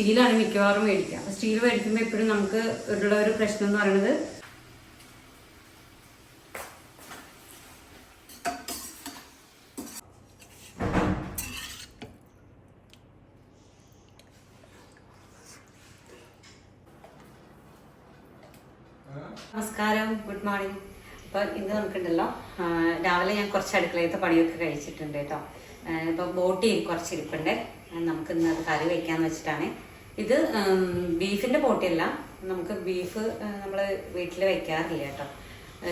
സ്റ്റീലാണ് മിക്കവാറും മേടിക്കുക. സ്റ്റീൽ മേടിക്കുമ്പോൾ എപ്പോഴും നമുക്ക് ഉള്ള ഒരു പ്രശ്നം എന്ന് പറയുന്നത് നമസ്കാരം. Good morning. അപ്പോൾ ഇന്ന് നമുക്കുണ്ടല്ലോ രാവിലെ ഞാൻ കുറച്ച് അടുക്കളയത്തെ പണിയൊക്കെ കഴിച്ചിട്ടുണ്ട് കേട്ടോ. ഇപ്പോൾ ബോട്ടി കുറച്ച് ഇരിപ്പുണ്ട്. ആ, നമുക്ക് ഇന്ന് അത് കറി വയ്ക്കാന്ന് വെച്ചിട്ടാണ്. ഇത് ബീഫിന്റെ പൊട്ടിയല്ല. നമുക്ക് ബീഫ് നമ്മൾ വീട്ടിൽ വെക്കാറില്ല കേട്ടോ.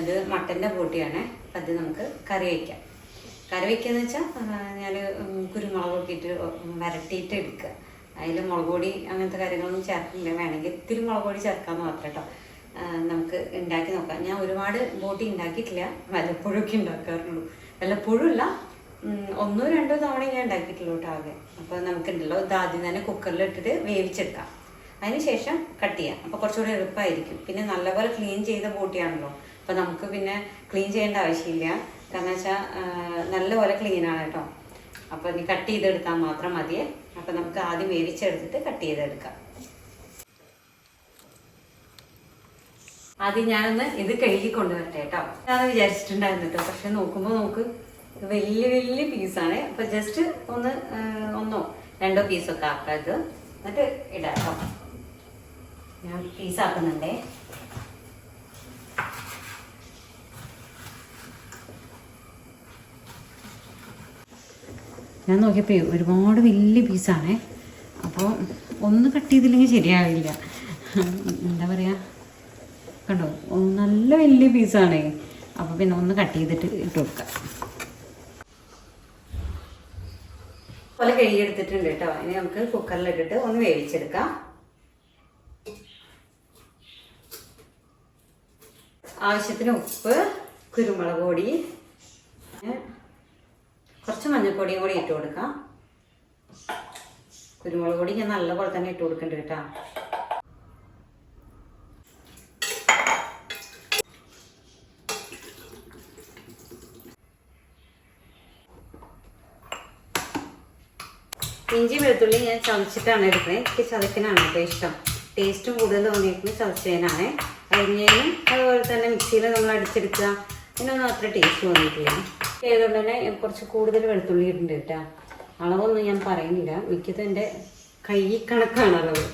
ഇത് മട്ടന്റെ പോട്ടിയാണ്. അത് നമുക്ക് കറി വയ്ക്കാം കറി വയ്ക്കാന്ന് വെച്ചാൽ ഞാൻ കുരുമുളക് ഇട്ട് വരട്ടിയിട്ട് എടുക്കുക. അതിൽ മുളക് പൊടി അങ്ങനത്തെ കാര്യങ്ങളൊന്നും ചേർക്കില്ല വേണമെങ്കിൽ ഇത്തിരി മുളക് പൊടി ചേർക്കാമെന്ന് മാത്രം കേട്ടോ. നമുക്ക് ഉണ്ടാക്കി നോക്കാം. ഞാൻ ഒരുപാട് ബോട്ടി ഉണ്ടാക്കിയിട്ടില്ല. വല്ലപ്പോഴൊക്കെ ഉണ്ടാക്കാറുള്ളൂ. വല്ലപ്പോഴും ഇല്ല ഉം, ഒന്നോ രണ്ടോ തവണ ഞാൻ ഉണ്ടാക്കിയിട്ടുള്ളൂ കേട്ടോ ആകെ. അപ്പോൾ നമുക്കുണ്ടല്ലോ ഇത് ആദ്യം തന്നെ കുക്കറിൽ ഇട്ടിട്ട് വേവിച്ചെടുക്കാം. അതിനുശേഷം കട്ട് ചെയ്യാം. അപ്പോൾ കുറച്ചുകൂടി എളുപ്പമായിരിക്കും പിന്നെ നല്ലപോലെ ക്ലീൻ ചെയ്ത ബോട്ടിയാണല്ലോ. അപ്പോൾ നമുക്ക് പിന്നെ ക്ലീൻ ചെയ്യേണ്ട ആവശ്യമില്ല. കാരണം വെച്ചാൽ നല്ലപോലെ ക്ലീൻ ആണ് കേട്ടോ. അപ്പോൾ ഇനി കട്ട് ചെയ്തെടുത്താൽ മാത്രം മതിയേ അപ്പോൾ നമുക്ക് ആദ്യം വേവിച്ചെടുത്തിട്ട് കട്ട് ചെയ്തെടുക്കാം. ആദ്യം ഞാനൊന്ന് ഇത് കഴുകി കൊണ്ടുവരട്ടെ കേട്ടോ. ഞാൻ വിചാരിച്ചിട്ടുണ്ടായിരുന്നു കേട്ടോ പക്ഷെ നോക്കുമ്പോൾ നോക്ക്. ഇത് വലിയ വലിയ പീസാണ്. അപ്പൊ ജസ്റ്റ് ഒന്ന് ഒന്നോ രണ്ടോ പീസൊക്കെ ആക്കാം ഇത് എന്നിട്ട് ഇടാട്ടോ ഞാൻ പീസാക്കുന്നുണ്ടേ ഞാൻ നോക്കിയപ്പോൾ ഒരുപാട് വലിയ പീസാണേ. അപ്പോൾ ഒന്ന് കട്ട് ചെയ്തില്ലെങ്കിൽ ശരിയാവില്ല. എന്താ പറയുക കണ്ടോ? നല്ല വലിയ പീസാണേ. അപ്പോൾ പിന്നെ ഒന്ന് കട്ട് ചെയ്തിട്ട് ഇട്ട് കൊടുക്കാം. പോലെ കഴുകിയെടുത്തിട്ടുണ്ട് കേട്ടോ. ഇനി നമുക്ക് കുക്കറിലിട്ടിട്ട് ഒന്ന് വേവിച്ചെടുക്കാം. ആവശ്യത്തിന് ഉപ്പ് കുരുമുളക് പൊടി കുറച്ച് മഞ്ഞൾപ്പൊടിയും കൂടി ഇട്ട് കൊടുക്കാം. കുരുമുളക് പൊടി ഞാൻ നല്ലപോലെ തന്നെ ഇട്ട് കൊടുക്കുന്നുണ്ട് കേട്ടോ. ഇഞ്ചി വെളുത്തുള്ളി ഞാൻ ചതച്ചിട്ടാണ് എടുക്കുന്നത്. എനിക്ക് ചതക്കിനാണ് കേട്ടോ ഇഷ്ടം. ടേസ്റ്റും കൂടുതൽ തോന്നിയിരിക്കുന്നത് ചതച്ചതിനാണ്. അരിഞ്ഞതിനും അതുപോലെ തന്നെ മിക്സിയിൽ നമ്മൾ അടിച്ചെടുക്കുക ഇതിനൊന്നും അത്ര ടേസ്റ്റ് തോന്നിയിട്ടില്ല. ചെയ്തുകൊണ്ട് തന്നെ കുറച്ച് കൂടുതൽ വെളുത്തുള്ളി ഇട്ടുണ്ട് കേട്ടോ. അളവൊന്നും ഞാൻ പറയുന്നില്ല. മിക്കതും എന്റെ കൈ കണക്കാണ് അളവ്.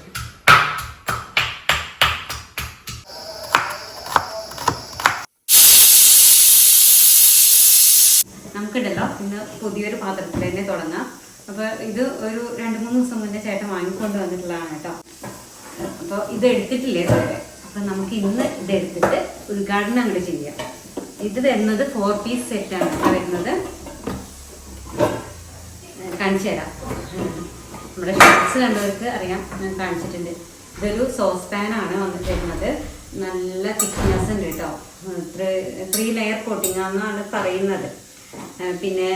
നമുക്കുണ്ടല്ലോ ഇന്ന് പുതിയൊരു പാത്രത്തിൽ തന്നെ തുടങ്ങാം. അപ്പോൾ ഇത് ഒരു രണ്ട് മൂന്ന് ദിവസം മുന്നേ ചേട്ടൻ വാങ്ങിക്കൊണ്ട് വന്നിട്ടുള്ളതാണ് കേട്ടോ. അപ്പോൾ ഇത് എടുത്തിട്ടില്ലേ ഇതുവരെ? അപ്പൊ നമുക്ക് ഇന്ന് ഇത് എടുത്തിട്ട് ഉദ്ഘാടനം അങ്ങോട്ട് ചെയ്യാം. ഇത് വരുന്നത് ഫോർ പീസ് സെറ്റ് ആണ് വരുന്നത്. കാണിച്ചു തരാം. നമ്മുടെ ഷോർട്സ് കണ്ടവർക്ക് അറിയാം ഞാൻ കാണിച്ചിട്ടുണ്ട്. ഇതൊരു സോസ് പാനാണ് വന്നിട്ട് വരുന്നത് നല്ല തിക്നെസ് ഉണ്ട് കേട്ടോ. ത്രീ ലെയർ കോട്ടിംഗ് ആണെന്നാണ് പറയുന്നത്. പിന്നെ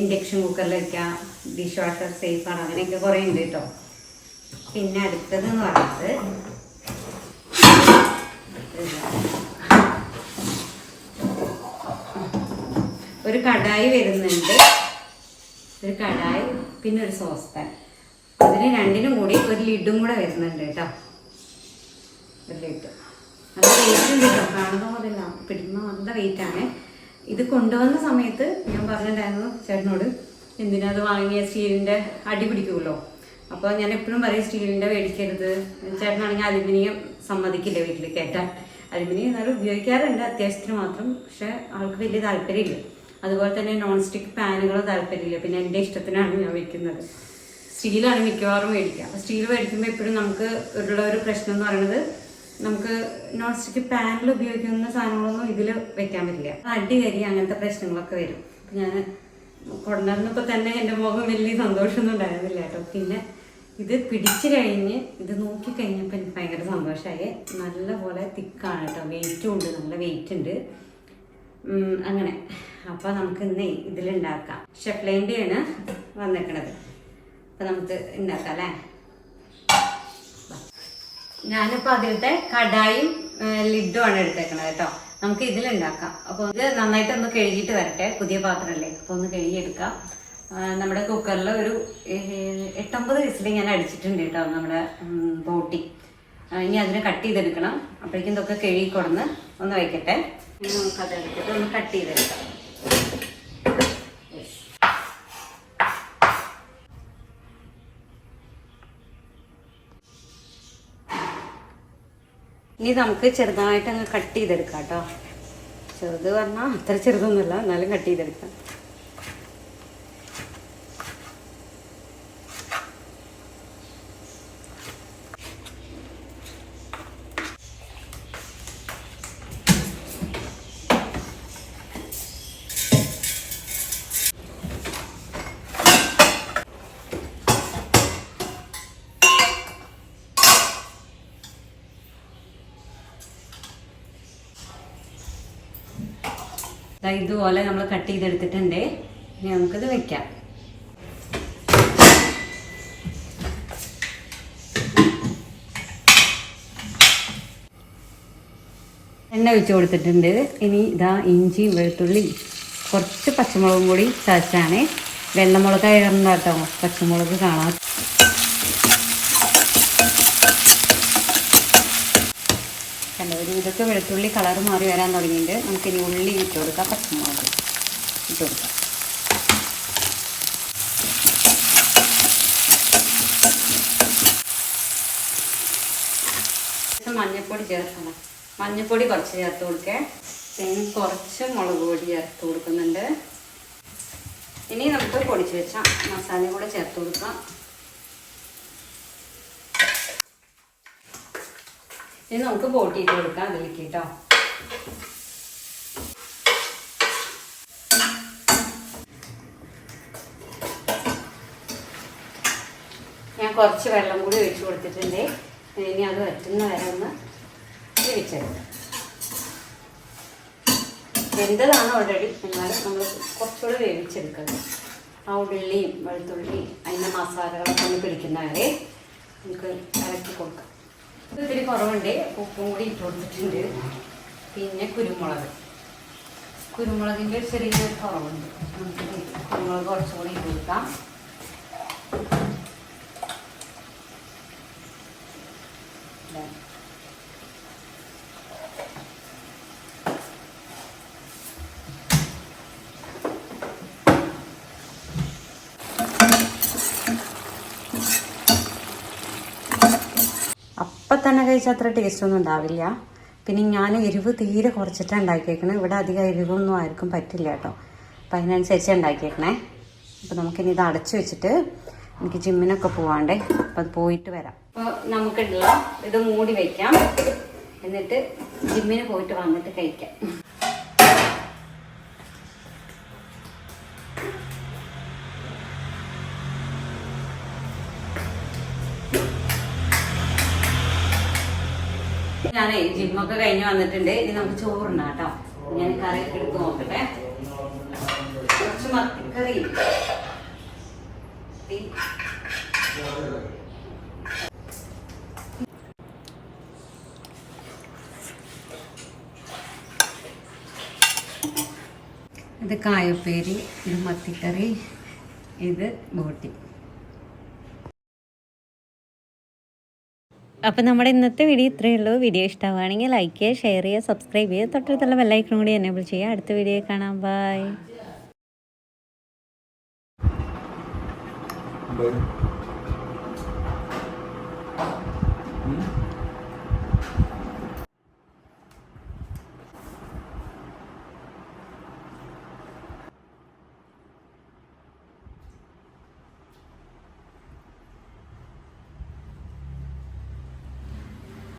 ഇൻഡക്ഷൻ കുക്കറിൽ വെക്കാം. ഡിഷ് വാഷർ സേഫ് ആണ് അങ്ങനെയൊക്കെ കുറേ ഉണ്ട് കേട്ടോ. പിന്നെ അടുത്തത് എന്ന് പറയുന്നത് ഒരു കടായി വരുന്നുണ്ട്. ഒരു കടായി പിന്നെ ഒരു സോസ് പാൻ അതിന് രണ്ടിനും കൂടി ഒരു ലിഡും കൂടെ വരുന്നുണ്ട് കേട്ടോ. ഒരു ലിഡ് നല്ല വെയിറ്റ് ഉണ്ട് കേട്ടോ. കാണുന്ന പോലെയല്ല പിടിക്കുന്ന നല്ല വെയിറ്റ് ആണ്. ഇത് കൊണ്ടുവന്ന സമയത്ത് ഞാൻ പറഞ്ഞിട്ടുണ്ടായിരുന്നു ചേട്ടനോട് എന്തിനാ അത് വാങ്ങിയ സ്റ്റീലിന്റെ അടി പിടിക്കുമല്ലോ അപ്പോൾ ഞാൻ എപ്പോഴും പറയും സ്റ്റീലിന്റെ മേടിക്കരുത്. ചേട്ടനാണെങ്കിൽ അലുമിനിയം സമ്മതിക്കില്ല വീട്ടിൽ കയറ്റാൻ. അലുമിനിയം എന്നാലും ഉപയോഗിക്കാറുണ്ട് അത്യാവശ്യത്തിന് മാത്രം. പക്ഷേ ആൾക്ക് വലിയ താല്പര്യമില്ല. അതുപോലെ തന്നെ നോൺ സ്റ്റിക്ക് പാനുകൾ താല്പര്യമില്ല. പിന്നെ എന്റെ ഇഷ്ടത്തിനാണ് ഞാൻ വയ്ക്കുന്നത് സ്റ്റീലാണ് മിക്കവാറും മേടിക്കുക. അപ്പോൾ സ്റ്റീൽ മേടിക്കുമ്പോൾ എപ്പോഴും നമുക്ക് ഉള്ള ഒരു പ്രശ്നം എന്ന് പറയുന്നത് നമുക്ക് നോൺ സ്റ്റിക്ക് പാനിൽ ഉപയോഗിക്കുന്ന സാധനങ്ങളൊന്നും ഇതിൽ വെക്കാൻ പറ്റില്ല. അടി കരി അങ്ങനത്തെ പ്രശ്നങ്ങളൊക്കെ വരും. അപ്പം ഞാൻ കൊണ്ടുവന്നപ്പോൾ തന്നെ എന്റെ മുഖം വലിയ സന്തോഷമൊന്നും ഉണ്ടായിരുന്നില്ല കേട്ടോ. പിന്നെ ഇത് പിടിച്ചു കഴിഞ്ഞ് ഇത് നോക്കി കഴിഞ്ഞപ്പോൾ എനിക്ക് ഭയങ്കര സന്തോഷമായി നല്ല പോലെ തിക്കാണ് കേട്ടോ. വെയിറ്റും ഉണ്ട് നല്ല വെയിറ്റ് ഉണ്ട്. അങ്ങനെ. അപ്പോൾ നമുക്ക് ഇന്ന് ഇതിലുണ്ടാക്കാം. ഷെഫ്ലൈന്റെയാണ് വന്നേക്കണത്. അപ്പം നമുക്ക് ഉണ്ടാക്കാം അല്ലേ? ഞാനിപ്പോൾ അതിലത്തെ കടായും ലിഡുമാണ് എടുത്തേക്കണത് കേട്ടോ. നമുക്ക് ഇതിലുണ്ടാക്കാം. അപ്പോൾ ഇത് നന്നായിട്ട് ഒന്ന് കഴുകിയിട്ട് വരട്ടെ പുതിയ പാത്രമല്ലേ അപ്പോൾ ഒന്ന് കഴുകിയെടുക്കാം. നമ്മുടെ കുക്കറിൽ ഒരു എട്ടൊമ്പത് വിസിൽ ഞാൻ അടിച്ചിട്ടുണ്ട് കേട്ടോ നമ്മുടെ ബോട്ടി. ഇനി അതിനെ കട്ട് ചെയ്തെടുക്കണം. അപ്പോഴേക്കും ഇതൊക്കെ കഴുകി കൊടുന്ന് ഒന്ന് വയ്ക്കട്ടെ. ഇനി നമുക്ക് അത് എടുത്തിട്ട് ഒന്ന് കട്ട് ചെയ്തെടുക്കാം. ഇനി നമുക്ക് ചെറുതായിട്ട് അങ്ങ് കട്ട് ചെയ്തെടുക്കാം കേട്ടോ. ചെറുത് പറഞ്ഞാൽ അത്ര ചെറുതൊന്നുമല്ല എന്നാലും കട്ട് ചെയ്തെടുക്കാം. ഇതുപോലെ നമ്മൾ കട്ട് ചെയ്തെടുത്തിട്ടുണ്ട്. ഇനി നമുക്കിത് വെക്കാം. എണ്ണ ഒഴിച്ച് കൊടുത്തിട്ടുണ്ട്. ഇനി ഇതാ ഇഞ്ചി വെളുത്തുള്ളി കുറച്ച് പച്ചമുളകും കൂടി ചതച്ചാണ്. വെള്ളമുളക് ആയിരുന്നു കേട്ടോ പച്ചമുളക് കാണാൻ കണ്ടോ ഒരു ഇതൊക്കെ വെളുത്തുള്ളി കളർ മാറി വരാൻ തുടങ്ങിയിട്ട് നമുക്കിനി ഉള്ളി ഇട്ട് കൊടുക്കാം. പച്ചമുളക് ഇട്ട് കൊടുക്കാം. മഞ്ഞൾപ്പൊടി ചേർക്കണം. മഞ്ഞൾപ്പൊടി കുറച്ച് ചേർത്ത് കൊടുക്കേ. പിന്നെ കുറച്ച് മുളക് പൊടി ചേർത്ത് കൊടുക്കുന്നുണ്ട്. ഇനി നമുക്ക് പൊടിച്ച് വെച്ച മസാലയും കൂടെ ചേർത്ത് കൊടുക്കാം. ഇനി നമുക്ക് ബോട്ട് ചെയ്ത് കൊടുക്കാം അതിലേക്ക് കേട്ടോ ഞാൻ കുറച്ച് വെള്ളം കൂടി ഒഴിച്ചു കൊടുത്തിട്ടുണ്ട്. ഇനി അത് വറ്റുന്ന വരെ ഒന്ന് വേവിച്ചെടുക്കാം. വെന്തതാണ് ഓൾറെഡി എന്നാലും നമ്മൾ കുറച്ചുകൂടെ വേവിച്ചെടുക്കുന്നത് ആ ഉള്ളിയും വെളുത്തുള്ളിയും അതിന്റെ മസാലകളൊക്കെ ഒന്ന് പിടിക്കുന്നവരെ നമുക്ക് ഇറക്കി കൊടുക്കാം. ഇത് ഇത്തിരി കുറവുണ്ട്. ഉപ്പും കൂടി ഇട്ട് കൊടുത്തിട്ടുണ്ട്. പിന്നെ കുരുമുളക്. കുരുമുളകിന്റെ ചെറിയൊരു കുറവുണ്ട്. കുരുമുളക് കുറച്ചുകൂടി ഇട്ട് കൊടുക്കാം ഇതാ. അപ്പം തന്നെ കഴിച്ചാൽ അത്ര ടേസ്റ്റ് ഒന്നും ഉണ്ടാവില്ല. പിന്നെ ഞാൻ എരിവ് തീരെ കുറച്ചിട്ടാണ് ഉണ്ടാക്കിയേക്കണേ. ഇവിടെ അധികം എരിവൊന്നും ആർക്കും പറ്റില്ല കേട്ടോ. അപ്പം അതിനനുസരിച്ച് ഉണ്ടാക്കിയേക്കണേ. അപ്പം നമുക്കിനി ഇത് അടച്ചു വെച്ചിട്ട് എനിക്ക് ജിമ്മിനൊക്കെ പോവാണ്ടേ. അപ്പം അത് പോയിട്ട് വരാം. അപ്പോൾ നമുക്കുള്ള ഇത് മൂടി വയ്ക്കാം എന്നിട്ട് ജിമ്മിന് പോയിട്ട് വന്നിട്ട് കഴിക്കാം. ഞാനേ ജിമ്മൊക്കെ കഴിഞ്ഞ് വന്നിട്ടുണ്ട്. ഇനി നമുക്ക് ചോറുണ്ടാ കേട്ടോ. ഞാൻ കറിയൊക്കെ എടുത്ത് നോക്കട്ടെ. കുറച്ച് മത്തിക്കറി. ഇത് കായപ്പേരി ഇത് മത്തിക്കറി ഇത് ബോട്ടി. അപ്പോൾ നമ്മുടെ ഇന്നത്തെ വീഡിയോ ഇത്രയേ ഉള്ളൂ. വീഡിയോ ഇഷ്ടമാണെങ്കിൽ ലൈക്ക് ചെയ്യുക ഷെയർ ചെയ്യുക സബ്സ്ക്രൈബ് ചെയ്യുക. തൊട്ടടുത്തുള്ള ബെല്ലൈക്കണും കൂടി എനേബിൾ ചെയ്യുക. അടുത്ത വീഡിയോ കാണാം. ബൈ.